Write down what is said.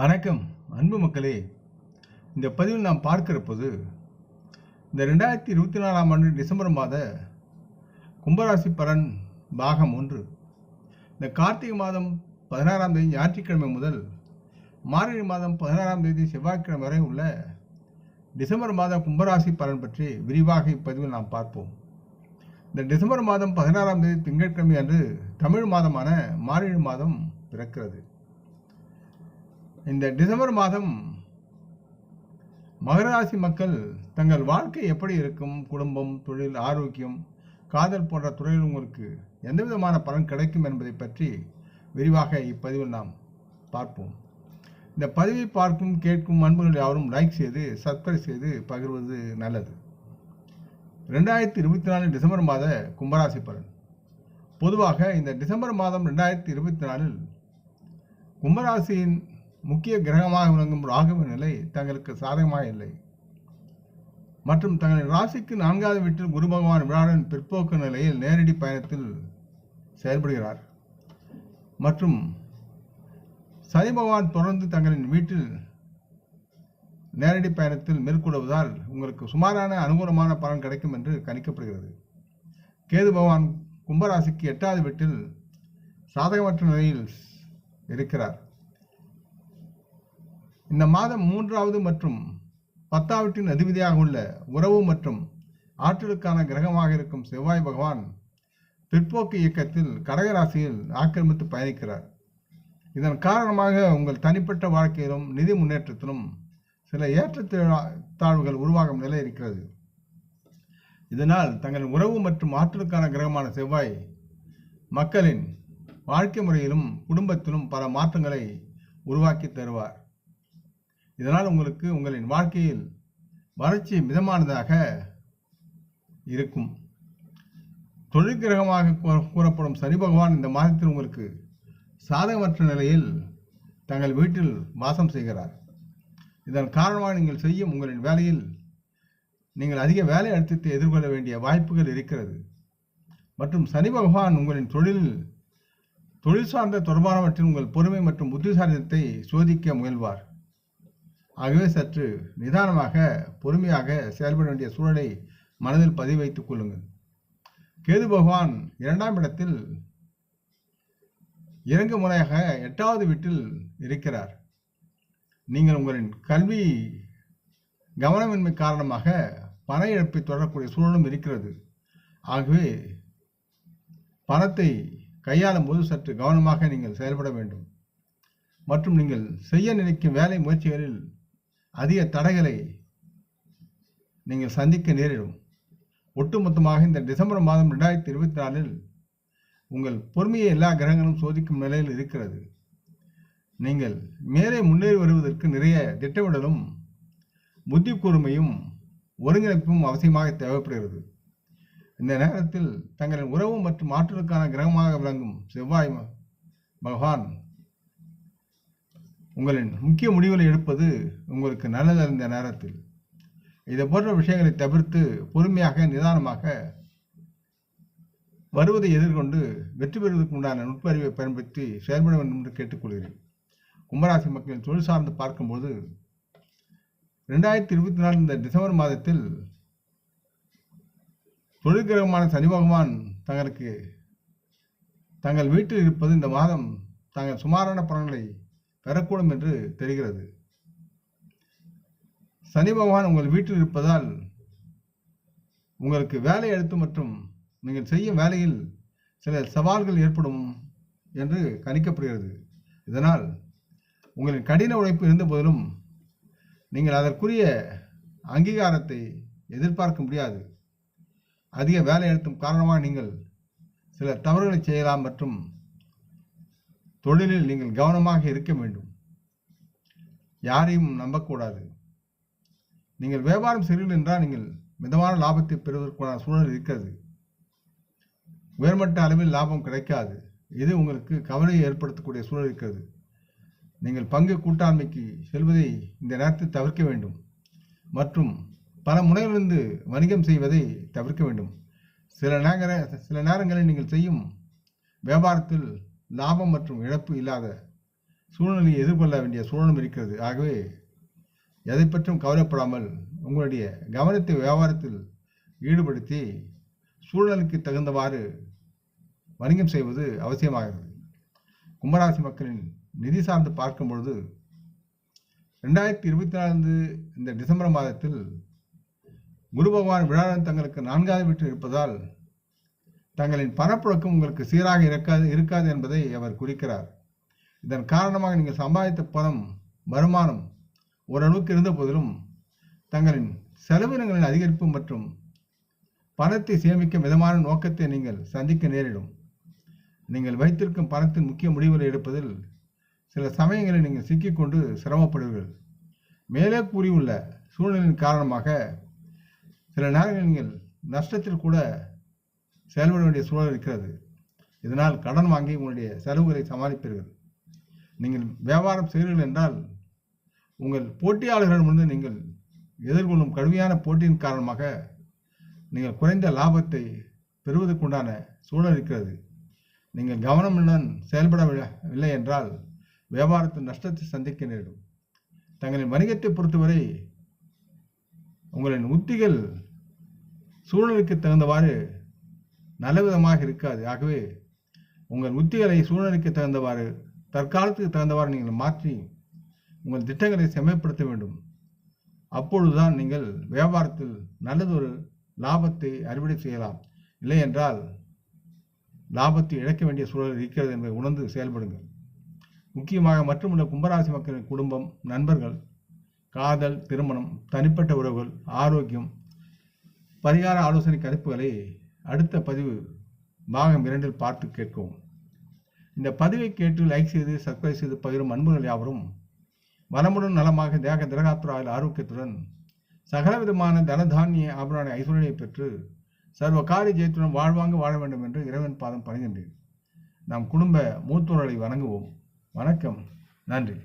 வணக்கம் அன்பு மக்களே. இந்த பதிவில் நாம் பார்க்கிறப்போது இந்த ரெண்டாயிரத்தி இருபத்தி நாலாம் ஆண்டு டிசம்பர் மாத கும்பராசி பலன் பாகம் ஒன்று. இந்த கார்த்திகை மாதம் பதினாறாம் தேதி ஞாயிற்றுக்கிழமை முதல் மார்கழி மாதம் பதினாறாம் தேதி செவ்வாய்க்கிழமை வரை உள்ள டிசம்பர் மாத கும்பராசி பலன் பற்றி விரிவாக இப்பதிவில் நாம் பார்ப்போம். இந்த டிசம்பர் மாதம் பதினாறாம் தேதி திங்கட்கிழமை அன்று தமிழ் மாதமான மார்கழி மாதம் பிறக்கிறது. இந்த டிசம்பர் மாதம் மகராசி மக்கள் தங்கள் வாழ்க்கை எப்படி இருக்கும்? குடும்பம் தொழில் ஆரோக்கியம் காதல் போன்ற துறையில் உங்களுக்கு எந்த விதமான பலன் கிடைக்கும் என்பதை பற்றி விரிவாக இப்பதிவில் நாம் பார்ப்போம். இந்த பதிவை பார்க்கும் கேட்கும் அன்புகள் யாரும் லைக் செய்து சப்ஸ்கிரைப் செய்து பகிர்வது நல்லது. ரெண்டாயிரத்தி இருபத்தி நாலு டிசம்பர் மாத கும்பராசி பலன். பொதுவாக இந்த டிசம்பர் மாதம் ரெண்டாயிரத்தி இருபத்தி நாலில் கும்பராசியின் முக்கிய கிரகமாக விளங்கும் ராகுவின் நிலை தங்களுக்கு சாதகமாக இல்லை. மற்றும் தங்களின் ராசிக்கு நான்காவது வீட்டில் குரு பகவான் விழாவின் பிற்போக்கு நிலையில் நேரடி பயணத்தில் செயல்படுகிறார். மற்றும் சனி பகவான் தொடர்ந்து தங்களின் வீட்டில் நேரடி பயணத்தில் மேற்கொள்வதால் உங்களுக்கு சுமாரான அனுகூலமான பலன் கிடைக்கும் என்று கணிக்கப்படுகிறது. கேது பகவான் கும்பராசிக்கு எட்டாவது வீட்டில் சாதகமற்ற நிலையில் இருக்கிறார். இந்த மாதம் மூன்றாவது மற்றும் பத்தாவட்டின் அதிபதியாக உள்ள உறவு மற்றும் ஆற்றலுக்கான கிரகமாக இருக்கும் செவ்வாய் பகவான் பிற்போக்கு இயக்கத்தில் கடகராசியில் ஆக்கிரமித்து பயணிக்கிறார். இதன் காரணமாக உங்கள் தனிப்பட்ட வாழ்க்கையிலும் நிதி முன்னேற்றத்திலும் சில ஏற்றத்தாழ்வுகள் உருவாகும் நிலை இருக்கிறது. இதனால் தங்கள் உறவு மற்றும் ஆற்றலுக்கான கிரகமான செவ்வாய் மக்களின் வாழ்க்கை முறையிலும் குடும்பத்திலும் பல மாற்றங்களை உருவாக்கி தருவார். இதனால் உங்களுக்கு உங்களின் வாழ்க்கையில் வறட்சி மிதமானதாக இருக்கும். தொழில் கிரகமாக கூற- கூறப்படும் சனி பகவான் இந்த மாதத்தில் உங்களுக்கு சாதகமற்ற நிலையில் தங்கள் வீட்டில் வாசம் செய்கிறார். இதன் காரணமாக நீங்கள் செய்யும் உங்களின் வேலையில் நீங்கள் அதிக வேலை அழுத்தத்தை எதிர்கொள்ள வேண்டிய வாய்ப்புகள் இருக்கிறது. மற்றும் சனி பகவான் உங்களின் தொழிலில் தொழில் சார்ந்த தொடர்பானவற்றில் உங்கள் பொறுமை மற்றும் புத்திசாலித்தத்தை சோதிக்க முயல்வார். ஆகவே சற்று நிதானமாக பொறுமையாக செயல்பட வேண்டிய சூழலை மனதில் பதிவு வைத்துக் கொள்ளுங்கள். கேது பகவான் இரண்டாம் இடத்தில் இறங்கு முறையாக எட்டாவது வீட்டில் இருக்கிறார். நீங்கள் உங்களின் கல்வி கவனமின்மை காரணமாக பண இழப்பை தொடரக்கூடிய சூழலும் இருக்கிறது. ஆகவே பணத்தை கையாளும் போது சற்று கவனமாக நீங்கள் செயல்பட வேண்டும். மற்றும் நீங்கள் செய்ய நினைக்கும் வேலை முயற்சிகளில் அதிக தடைகளை நீங்கள் சந்திக்க நேரிடும். ஒட்டுமொத்தமாக இந்த டிசம்பர் மாதம் ரெண்டாயிரத்தி இருபத்தி நாலில் உங்கள் பொறுமையை எல்லா கிரகங்களும் சோதிக்கும் நிலையில் இருக்கிறது. நீங்கள் மேலே முன்னேறி வருவதற்கு நிறைய திட்டமிடலும் புத்தி கூர்மையும் ஒருங்கிணைப்பும் அவசியமாக தேவைப்படுகிறது. இந்த நேரத்தில் தங்களின் உறவு மற்றும் ஆற்றலுக்கான கிரகமாக விளங்கும் செவ்வாய் பகவான் உங்களின் முக்கிய முடிவுகளை எடுப்பது உங்களுக்கு நல்லதறிந்த நேரத்தில். இதை போன்ற விஷயங்களை தவிர்த்து பொறுமையாக நிதானமாக வருவதை எதிர்கொண்டு வெற்றி பெறுவதற்கு உண்டான நுட்பறிவை பயன்படுத்தி செயல்பட வேண்டும் என்று கேட்டுக்கொள்கிறேன். கும்பராசி மக்களின் தொழில் சார்ந்து பார்க்கும்போது ரெண்டாயிரத்தி இருபத்தி நாலு இந்த டிசம்பர் மாதத்தில் தொழில் கிரகமான சனி பகவான் தங்களுக்கு தங்கள் வீட்டில் இருப்பது இந்த மாதம் தாங்கள் சுமாரான பலன்களை பெறக்கூடும் என்று தெரிகிறது. சனி பகவான் உங்கள் வீட்டில் இருப்பதால் உங்களுக்கு வேலை அழுத்தம் மற்றும் நீங்கள் செய்யும் வேலையில் சில சவால்கள் ஏற்படும் என்று கணிக்கப்படுகிறது. இதனால் உங்களின் கடின உழைப்பு இருந்த போதிலும் நீங்கள் அதற்குரிய அங்கீகாரத்தை எதிர்பார்க்க முடியாது. அதிக வேலை அழுத்தம் காரணமாக நீங்கள் சில தவறுகளை செய்யலாம் மற்றும் தொழிலில் நீங்கள் கவனமாக இருக்க வேண்டும். யாரையும் நம்பக்கூடாது. நீங்கள் வியாபாரம் செய்வீர்கள் என்றால் நீங்கள் மிதமான லாபத்தை பெறுவதற்கான சூழல் இருக்கிறது. உயர்மட்ட அளவில் லாபம் கிடைக்காது. இது உங்களுக்கு கவலையை ஏற்படுத்தக்கூடிய சூழல் இருக்கிறது. நீங்கள் பங்கு கூட்டாண்மைக்கு செல்வதை இந்த நேரத்தில் தவிர்க்க வேண்டும். மற்றும் பல முனையிலிருந்து வணிகம் செய்வதை தவிர்க்க வேண்டும். சில நேர சில நேரங்களில் நீங்கள் செய்யும் வியாபாரத்தில் லாபம் மற்றும் இழப்பு இல்லாத சூழ்நிலையை எதிர்கொள்ள வேண்டிய சூழலும் இருக்கிறது. ஆகவே எதை பற்றும் கவலைப்படாமல் உங்களுடைய கவனத்தை வியாபாரத்தில் ஈடுபடுத்தி சூழலுக்கு தகுந்தவாறு வணிகம் செய்வது அவசியமாகிறது. கும்பராசி மக்களின் நிதி சார்ந்து பார்க்கும் பொழுது ரெண்டாயிரத்தி இருபத்தி நாலு இந்த டிசம்பர் மாதத்தில் குரு பகவான் விழாடன் தங்களுக்கு நான்காவது வீட்டில் இருப்பதால் தங்களின் பணப்புழக்கம் உங்களுக்கு சீராக இருக்காது இருக்காது என்பதை அவர் குறிக்கிறார். இதன் காரணமாக நீங்கள் சம்பாதித்த பணம் வருமானம் ஓரளவுக்கு இருந்த போதிலும் தங்களின் செலவினங்களின் அதிகரிப்பு மற்றும் பணத்தை சேமிக்கும் விதமான நோக்கத்தை நீங்கள் சந்திக்க நேரிடும். நீங்கள் வைத்திருக்கும் பணத்தின் முக்கிய முடிவுகளை எடுப்பதில் சில சமயங்களில் நீங்கள் சிக்கிக்கொண்டு சிரமப்படுவீர்கள். மேலே கூறியுள்ள சூழ்நிலையின் காரணமாக சில நேரங்களில் நீங்கள் நஷ்டத்தில் கூட செயல்பட வேண்டிய சூழல் இருக்கிறது. இதனால் கடன் வாங்கி உங்களுடைய செலவுகளை சமாளிப்பீர்கள். நீங்கள் வியாபாரம் செய்கிறீர்கள் என்றால் உங்கள் போட்டியாளர்களிடமிருந்து நீங்கள் எதிர்கொள்ளும் கடுமையான போட்டியின் காரணமாக நீங்கள் குறைந்த லாபத்தை பெறுவதற்குண்டான சூழல் இருக்கிறது. நீங்கள் கவனமுடன் செயல்படவில்லை என்றால் வியாபாரத்தின் நஷ்டத்தை சந்திக்க நேரிடும் தங்களின் வணிகத்தை பொறுத்தவரை உங்களின் உத்திகள் சூழ்நிலைக்கு தகுந்தவாறு நல்லவிதமாக இருக்காது. ஆகவே உங்கள் உத்திகளை சூழ்நிலைக்கு தகுந்தவாறு தற்காலத்துக்கு தகுந்தவாறு நீங்கள் மாற்றி உங்கள் திட்டங்களை செம்மைப்படுத்த வேண்டும். அப்பொழுதுதான் நீங்கள் வியாபாரத்தில் நல்லதொரு லாபத்தை அறுவடை செய்யலாம். இல்லை என்றால் லாபத்தை இழக்க வேண்டிய சூழல் இருக்கிறது என்பதை உணர்ந்து செயல்படுங்கள். முக்கியமாக மற்றுமுள்ள கும்பராசி மக்களின் குடும்பம் நண்பர்கள் காதல் திருமணம் தனிப்பட்ட உறவுகள் ஆரோக்கியம் பரிகார ஆலோசனை கருப்புகளை அடுத்த பதிவு பாகம் இரண்டில் பார்த்து கேட்கவும். இந்த பதிவை கேட்டு லைக் செய்து சப்ஸ்கிரைப் செய்து பகிரும் அன்புகள் யாவரும் வளமுடன் நலமாக தேக திரகாத்துறாயில் ஆரோக்கியத்துடன் சகலவிதமான தனதானிய ஆபரண ஐஸ்வர்யை பெற்று சர்வ காரிய ஜெயத்துடன் வாழ்வாங்க வாழ வேண்டும் என்று இறைவன் பாதம் பணிகின்றேன். நம் குடும்ப மூத்தோர்களை வணங்குவோம். வணக்கம். நன்றி.